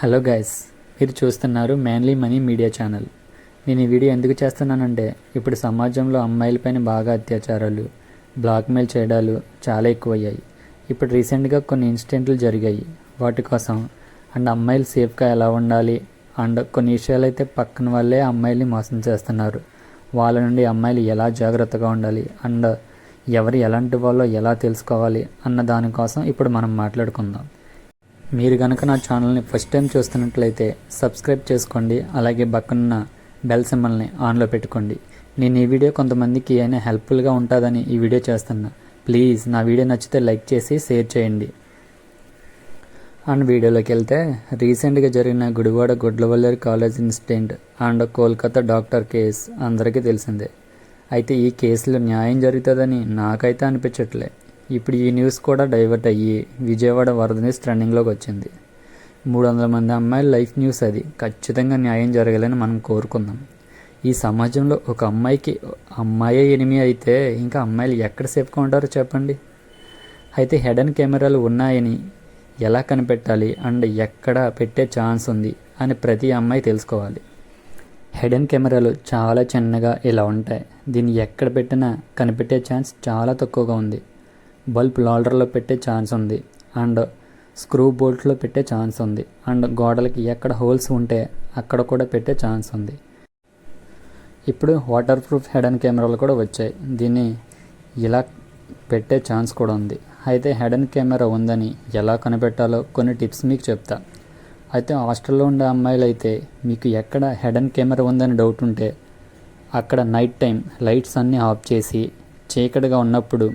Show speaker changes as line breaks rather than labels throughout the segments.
Hello guys మీరు చూస్తున్నారు manly money media channel. నేను ఈ వీడియో ఎందుకు చేస్తున్నానంటే ఇప్పుడు సమాజంలో అమ్మాయిలపైన బాగా అత్యాచారాలు బ్లాక్మెయిల్ చేయడాలు చాలా ఎక్కువయ్యాయి. ఇప్పుడు రీసెంట్గా కొన్ని ఇన్సిడెంట్లు జరిగాయి. వాటి కోసం అండ్ అమ్మాయిలు సేఫ్గా ఎలా ఉండాలి అండ్ కొన్ని విషయాలు అయితే పక్కన వాళ్ళే అమ్మాయిల్ని మోసం చేస్తున్నారు. వాళ్ళ నుండి అమ్మాయిలు ఎలా జాగ్రత్తగా ఉండాలి అండ్ ఎవరు ఎలాంటి వాళ్ళో ఎలా తెలుసుకోవాలి అన్న దానికోసం ఇప్పుడు మనం మాట్లాడుకుందాం. మీరు కనుక నా ఛానల్ని ఫస్ట్ టైం చూస్తున్నట్లయితే సబ్స్క్రైబ్ చేసుకోండి అలాగే పక్కనున్న బెల్ సింబల్ని ఆన్లో పెట్టుకోండి. నేను ఈ వీడియో కొంతమందికి అయినా హెల్ప్ఫుల్గా ఉంటుందని ఈ వీడియో చేస్తున్నా. ప్లీజ్ నా వీడియో నచ్చితే లైక్ చేసి షేర్ చేయండి. అండ్ వీడియోలోకి వెళ్తే రీసెంట్గా జరిగిన Gudivada Gudlavalleru college incident and Kolkata doctor case అందరికీ తెలిసిందే. అయితే ఈ కేసులో న్యాయం జరుగుతుందని నాకైతే అనిపించట్లే. ఇప్పుడు ఈ న్యూస్ కూడా డైవర్ట్ అయ్యి విజయవాడ వరద న్యూస్ ట్రెండింగ్లోకి వచ్చింది. మూడు వందల మంది అమ్మాయిల లైఫ్ న్యూస్ అది. ఖచ్చితంగా న్యాయం జరగాలని మనం కోరుకుందాం. ఈ సమాజంలో ఒక అమ్మాయికి అమ్మాయే ఎనిమి అయితే ఇంకా అమ్మాయిలు ఎక్కడ సేఫ్గా ఉంటారో చెప్పండి. అయితే హెడన్ కెమెరాలు ఉన్నాయని ఎలా కనిపెట్టాలి? అండ్ ఎక్కడ పెట్టే ఛాన్స్ ఉంది? అని ప్రతి అమ్మాయి తెలుసుకోవాలి. హెడెన్ కెమెరాలు చాలా చిన్నగా ఇలా ఉంటాయి. దీన్ని ఎక్కడ పెట్టినా కనిపెట్టే ఛాన్స్ చాలా తక్కువగా ఉంది. బల్బ్ లాల్డర్లో పెట్టే ఛాన్స్ ఉంది. అండ్ స్క్రూ బోల్ట్లో పెట్టే ఛాన్స్ ఉంది. అండ్ గోడలకి ఎక్కడ హోల్స్ ఉంటే అక్కడ కూడా పెట్టే ఛాన్స్ ఉంది. ఇప్పుడు వాటర్ ప్రూఫ్ హెడెన్ కెమెరాలు కూడా వచ్చాయి. దీన్ని ఇలా పెట్టే ఛాన్స్ కూడా ఉంది. అయితే హెడెన్ కెమెరా ఉందని ఎలా కనిపెట్టాలో కొన్ని టిప్స్ మీకు చెప్తా. అయితే హాస్టల్లో ఉండే అమ్మాయిలు అయితే మీకు ఎక్కడ హెడెన్ కెమెరా ఉందని డౌట్ ఉంటే అక్కడ నైట్ టైం లైట్స్ అన్నీ ఆఫ్ చేసి చీకటిగా ఉన్నప్పుడు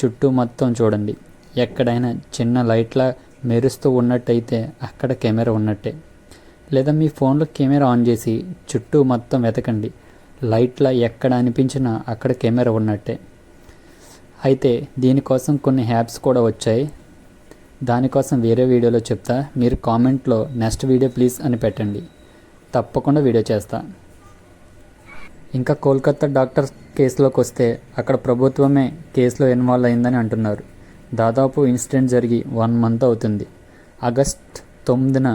చుట్టూ మొత్తం చూడండి. ఎక్కడైనా చిన్న లైట్లా మెరుస్తూ ఉన్నట్టయితే అక్కడ కెమెరా ఉన్నట్టే. లేదా మీ ఫోన్లో కెమెరా ఆన్ చేసి చుట్టూ మొత్తం వెతకండి. లైట్లా ఎక్కడ అనిపించినా అక్కడ కెమెరా ఉన్నట్టే. అయితే దీనికోసం కొన్ని హ్యాప్స్ కూడా వచ్చాయి. దానికోసం వేరే వీడియోలో చెప్తా. మీరు కామెంట్లో నెక్స్ట్ వీడియో ప్లీజ్ అని పెట్టండి. తప్పకుండా వీడియో చేస్తా. ఇంకా కోల్కతా డాక్టర్ కేసులోకి వస్తే అక్కడ ప్రభుత్వమే కేసులో ఇన్వాల్వ్ అయిందని అంటున్నారు. దాదాపు ఇన్సిడెంట్ జరిగి వన్ మంత్ అవుతుంది. ఆగస్ట్ తొమ్మిదిన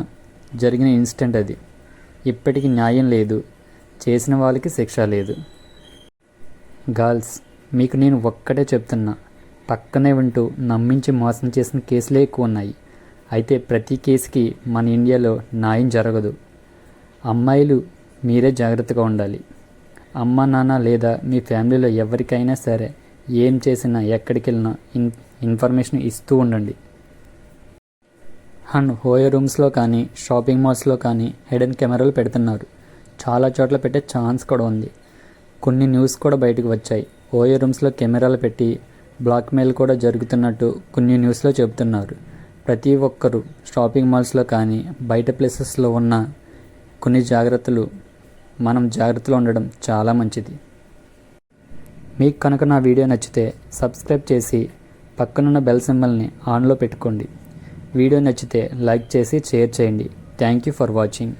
జరిగిన ఇన్సిడెంట్ అది. ఇప్పటికి న్యాయం లేదు. చేసిన వాళ్ళకి శిక్ష లేదు. గర్ల్స్ మీకు నేను ఒక్కటే చెప్తున్నా. పక్కనే వింటూ నమ్మించి మోసం చేసిన కేసులే ఎక్కువ ఉన్నాయి. అయితే ప్రతి కేసుకి మన ఇండియాలో న్యాయం జరగదు. అమ్మాయిలు మీరే జాగ్రత్తగా ఉండాలి. అమ్మ నాన్న లేదా మీ ఫ్యామిలీలో ఎవరికైనా సరే ఏం చేసినా ఎక్కడికి వెళ్ళినా ఇన్ ఇన్ఫర్మేషన్ ఇస్తూ ఉండండి. అండ్ హోయో రూమ్స్లో కానీ షాపింగ్ మాల్స్లో కానీ హెడెన్ కెమెరాలు పెడుతున్నారు. చాలా చోట్ల పెట్టే ఛాన్స్ కూడా ఉంది. కొన్ని న్యూస్ కూడా బయటకు వచ్చాయి. ఓయో రూమ్స్లో కెమెరాలు పెట్టి బ్లాక్మెయిల్ కూడా జరుగుతున్నట్టు కొన్ని న్యూస్లో చెబుతున్నారు. ప్రతి ఒక్కరూ షాపింగ్ మాల్స్లో కానీ బయట ప్లేసెస్లో ఉన్న కొన్ని జాగ్రత్తలు మనం జాగ్రత్తలో ఉండడం చాలా మంచిది. మీకు కనుక నా వీడియో నచ్చితే సబ్స్క్రైబ్ చేసి పక్కనున్న బెల్ సింబల్ని ఆన్లో పెట్టుకోండి. వీడియో నచ్చితే లైక్ చేసి షేర్ చేయండి. Thank you for watching.